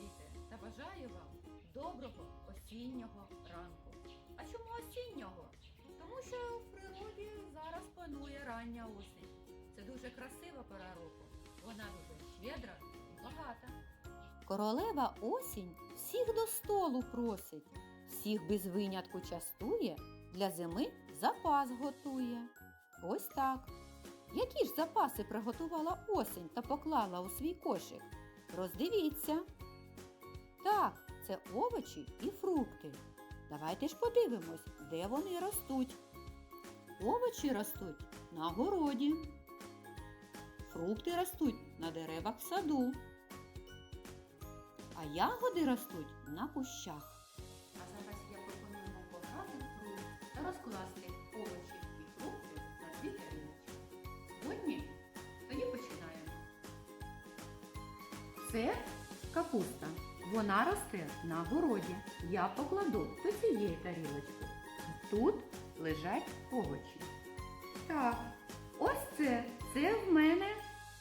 діти, та бажаю вам доброго осіннього ранку. А чому осіннього? Тому що в природі зараз панує рання осінь. Це дуже красива пора року. Вона дуже щедра і багата. Королева осінь всіх до столу просить, всіх без винятку частує, для зими запас готує. Ось так. Які ж запаси приготувала осінь та поклала у свій кошик? Роздивіться. Так, це овочі і фрукти. Давайте ж подивимось, де вони ростуть. Овочі ростуть на городі. Фрукти ростуть на деревах в саду. А ягоди ростуть на кущах. А зараз я пропоную вам пограти гру та розкласти овочі і фрукти на дві тарілочки. Згодні? Тоді починаємо. Це капуста. Вона росте на городі. Я покладу до цієї тарілочки. Тут лежать овочі. Так, ось це. Це в мене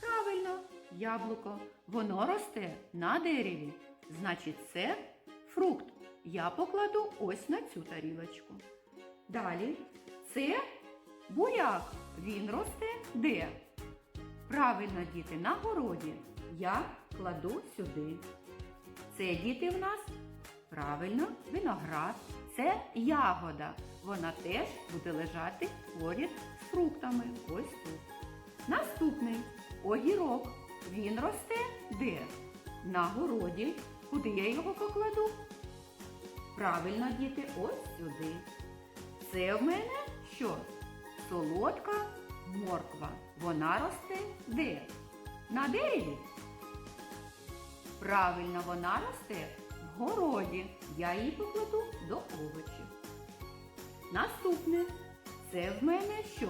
правильно яблуко. Воно росте на дереві. Значить, це фрукт. Я покладу ось на цю тарілочку. Далі це буряк. Він росте де? Правильно, діти, на городі. Я кладу сюди. Це діти в нас правильно виноград. Це ягода. Вона теж буде лежати поряд з фруктами. Ось тут. Наступний огірок. Він росте де? На городі. Куди я його покладу? Правильно, діти, ось сюди. Це в мене що? Солодка морква. Вона росте де? На дереві? Правильно, вона росте в городі. Я її покладу до овочів. Наступне. Це в мене що?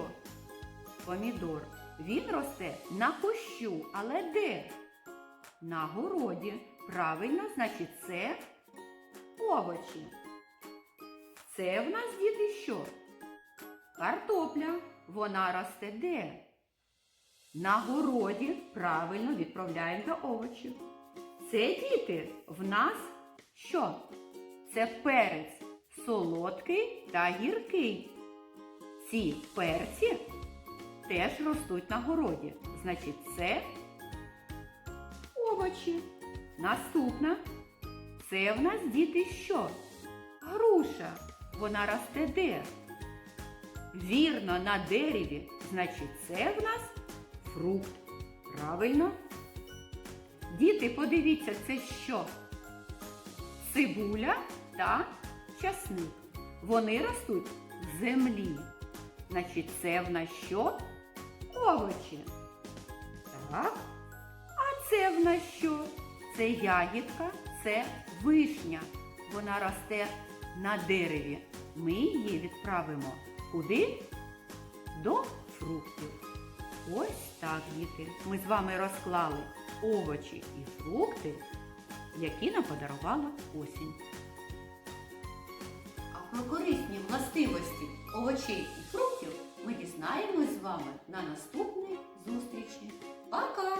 Помідор. Він росте на кущу, але де? На городі. Правильно, значить, це овочі. Це в нас діти що? Картопля. Вона росте де? На городі. Правильно відправляємо до овочів. Це діти в нас що? Це перець солодкий та гіркий. Ці перці теж ростуть на городі. Значить, це овочі. Наступна. Це в нас діти що? Груша. Вона росте де? Вірно, на дереві. Значить, це в нас фрукт. Правильно? Діти, подивіться, це що? Цибуля та часник. Вони ростуть в землі. Значить, це в нас що? Овочі. Так. А це в нас що? Це ягідка, це вишня. Вона росте на дереві. Ми її відправимо куди? До фруктів. Ось так, діти. Ми з вами розклали овочі і фрукти, які нам подарувала осінь. А про корисні властивості овочей і фруктів ми дізнаємось з вами на наступній зустрічі. Пока!